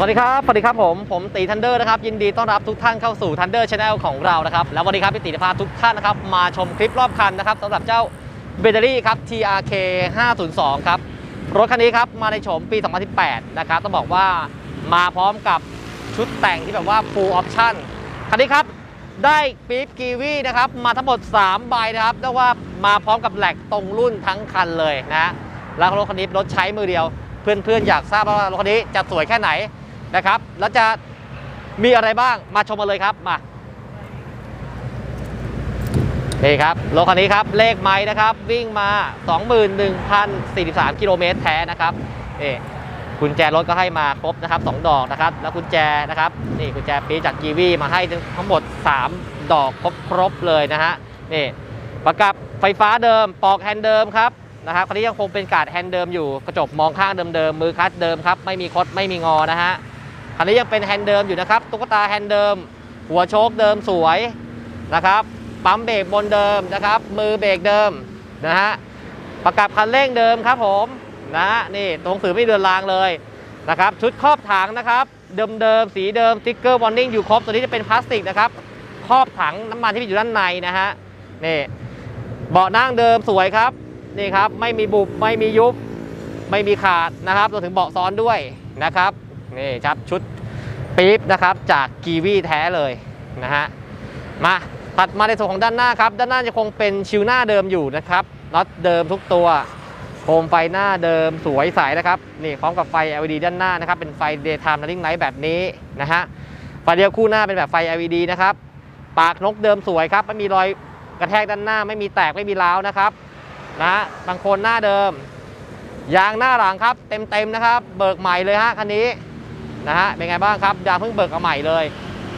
สวัสดีครับ สวัสดีครับผม ผมตีทันเดอร์นะครับ ยินดีต้อนรับทุกท่านเข้าสู่ทันเดอร์ชาแนลของเรานะครับ แล้ววันนี้ครับพี่ตีจะพาทุกท่านนะครับ มาชมคลิปรอบคันนะครับสำหรับเจ้าเบเตอรี่ครับ TRK 502 ครับ รถคันนี้ครับ มาในโฉมปี 2018 นะครับ ต้องบอกว่ามาพร้อมกับชุดแต่งที่แบบว่า full option คันนี้ครับ ได้ปี๊บกีวีนะครับ มาทั้งหมด 3 ใบนะครับเรียกว่ามาพร้อมกับแหลกตรงรุ่นทั้งคันเลยนะฮะแล้วรถคันนี้รถใช้มือเดียว เพื่อนๆอยากทราบว่ารถคันนี้จะสวยแค่ไหน นะครับ แล้วจะมีอะไรบ้างมาชมกันเลยครับมานี่ครับรถคันนี้ครับเลขไม้นะครับ วิ่งมา 21,043 กิโลเมตรแท้นะครับนี่กุญแจรถก็ให้มาครบนะครับ 2 ดอกนะครับ แล้วกุญแจนะครับนี่กุญแจปีจากกีวีมาให้ทั้งหมด 3 ดอกครบครบเลยนะฮะนี่ประกับไฟฟ้าเดิมปอกแฮนด์เดิมครับนะครับคันนี้ยังคงเป็นการ์ดแฮนด์เดิมอยู่กระจกมองข้างเดิมๆมือคัดเดิมครับไม่มีคดไม่มีงอนะฮะ คันนี้ยังเป็นแฮนด์เดิมอยู่นะครับ ตุ๊กตาแฮนด์เดิม หัวโชคเดิมสวยนะครับ ปั๊มเบรกบนเดิมนะครับ มือเบรกเดิมนะฮะ ประกับคันเร่งเดิมครับผมนะฮะนี่ตรงสือไม่เดือนรางเลยนะครับ ชุดครอบถังนะครับ เดิมๆสีเดิมติ๊กเกอร์วอร์นิ่งอยู่ครบ ตัวนี้จะเป็นพลาสติกนะครับครอบถังน้ำมันที่อยู่ด้านในนะฮะ นี่เบาะนั่งเดิมสวยครับ นี่ครับ ไม่มีบุบ ไม่มียุบ ไม่มีขาดนะครับรวมถึงเบาะซ้อนด้วยนะครับ นี่ครับชุดปี๊บนะครับจากกีวีแท้เลยนะฮะมาถัดมาในส่วนของด้านหน้าครับ ด้านหน้าจะคงเป็นชิวหน้าเดิมอยู่นะครับน็อตเดิมทุกตัวโคมไฟหน้าเดิมสวยใสนะครับนี่พร้อมกับไฟ LED ด้านหน้านะครับเป็นไฟ daytime running light แบบนี้นะฮะไฟเดียวคู่หน้าเป็นแบบไฟ LED นะครับปากนกเดิมสวยครับไม่มีรอยกระแทกด้านหน้าไม่มีแตกไม่มีร้าวนะครับนะฮะบางคนหน้าเดิม ยางหน้าหลังครับ เต็มๆนะครับ เบิกใหม่เลยฮะคันนี้ นะฮะเป็นไงบ้างครับยางเพิ่งเบิกเอาใหม่เลย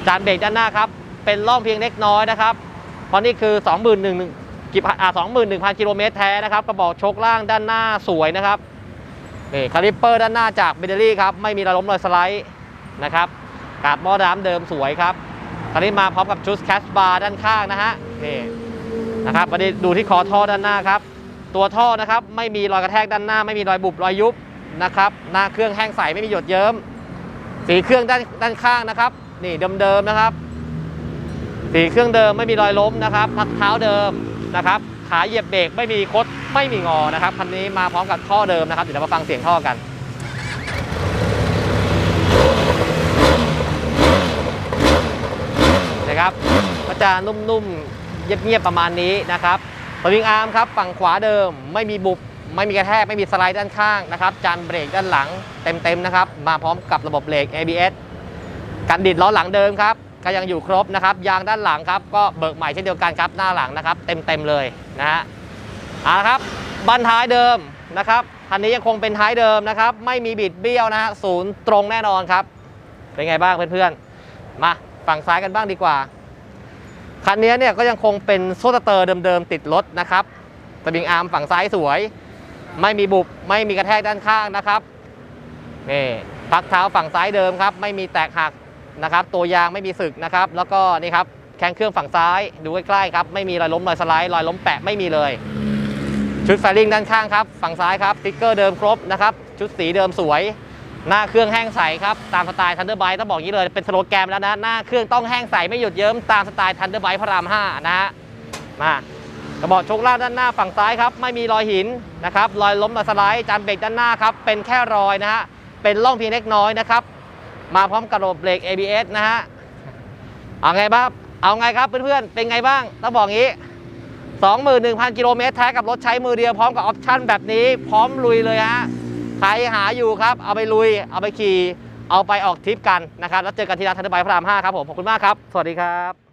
จานเบรกด้านหน้าครับเป็นร่องเพียงเล็กน้อยนะครับเพราะนี่คือ 21,000กิอ่า21,000 กิโลเมตรแท้นะครับกระบอกชคล่างด้านหน้าสวยนะครับนี่คาลิปเปอร์ด้านหน้าจากเบเดลี่ครับไม่มีระล้มรอยสไลด์นะครับกาดหม้อน้ำเดิมสวยครับคันนี้มาพร้อมกับชุดแคสบาร์ด้านข้างนะฮะนี่นะครับมาดูที่คอท่อด้านหน้าครับ ตัวท่อนะครับไม่มีรอยกระแทกด้านหน้า ไม่มีรอยบุบรอยยุบนะครับหน้าเครื่องแห้งใสไม่มีหยดเยิ้ม สีเครื่องด้านด้านข้างนะครับ นี่เดิมๆนะครับ สีเครื่องเดิมไม่มีรอยล้มนะครับพักเท้าเดิมนะครับ ขาเหยียบเบรกไม่มีคดไม่มีงอนะครับคันนี้มาพร้อมกับท่อเดิมนะครับเดี๋ยวเรามาฟังเสียงท่อกันนะครับก็จะนุ่มๆเงียบๆประมาณนี้นะครับสวิงอาร์มครับฝั่งขวาเดิมไม่มีบุบ ไม่มีกระแทกไม่มีสไลด์ด้านข้างนะครับจานเบรกด้านหลังเต็มๆนะครับมาพร้อมกับระบบเบรก ABS กันดิดล้อหลังเดิมครับก็ยังอยู่ครบนะครับยางด้านหลังครับก็เบิกใหม่เช่นเดียวกันครับหน้าหลังนะครับ เต็มๆเลยนะฮะเอาละครับบันท้ายเดิมนะครับคันนี้ยังคงเป็นท้ายเดิมนะครับ ไม่มีบิดเบี้ยวนะฮะศูนย์ตรงแน่นอนครับ เป็นไงบ้างเพื่อนๆมาฝั่งซ้ายกันบ้างดีกว่าคันนี้เนี่ยก็ยังคงเป็นโซสเตอร์เดิมๆติดรถนะครับสปริงอาร์มฝั่งซ้ายสวย ไม่มีบุบไม่มีกระแทกด้านข้างนะครับนี่พักเท้าฝั่งซ้ายเดิมครับ ไม่มีแตกหักนะครับ ตัวยางไม่มีสึกนะครับ แล้วก็นี่ครับแข้งเครื่องฝั่งซ้ายดูใกล้ๆครับไม่มีรอยล้มรอยสไลด์รอยล้มแปะไม่มีเลย ชุดไฟลิงด้านข้างครับ ฝั่งซ้ายครับสติ๊กเกอร์เดิมครบนะครับ ชุดสีเดิมสวย หน้าเครื่องแห้งใสครับ ตามสไตล์ทันเดอร์ไบต้องบอกอย่างนี้เลยเป็นสโลแกนแล้วนะ หน้าเครื่องต้องแห้งใสไม่หยุดเยิ้มตามสไตล์ทันเดอร์ไบพระราม5นะฮะมา กระบอกชคล่างด้านหน้าฝั่งซ้ายครับไม่มีรอยหินนะครับรอยล้มรอยสไลด์จานเบรกด้านหน้าครับเป็นแค่รอยนะฮะเป็นร่องเพียงเล็กน้อยนะครับมาพร้อมกับระบบเบรก ABS นะฮะเอาไงบ้างเอาไงครับเพื่อนๆเป็นไงบ้างต้องบอกงี้ 21,000 กิโลเมตรแท้กับรถใช้มือเดียวพร้อมกับออปชั่นแบบนี้ พร้อมลุยเลยฮะใครหาอยู่ครับ เอาไปลุย เอาไปขี่ เอาไปออกทริปกันนะครับ แล้วเจอกันที่ร้านทันเดอร์ไบพระราม 5 ครับผม ขอบคุณมากครับ สวัสดีครับ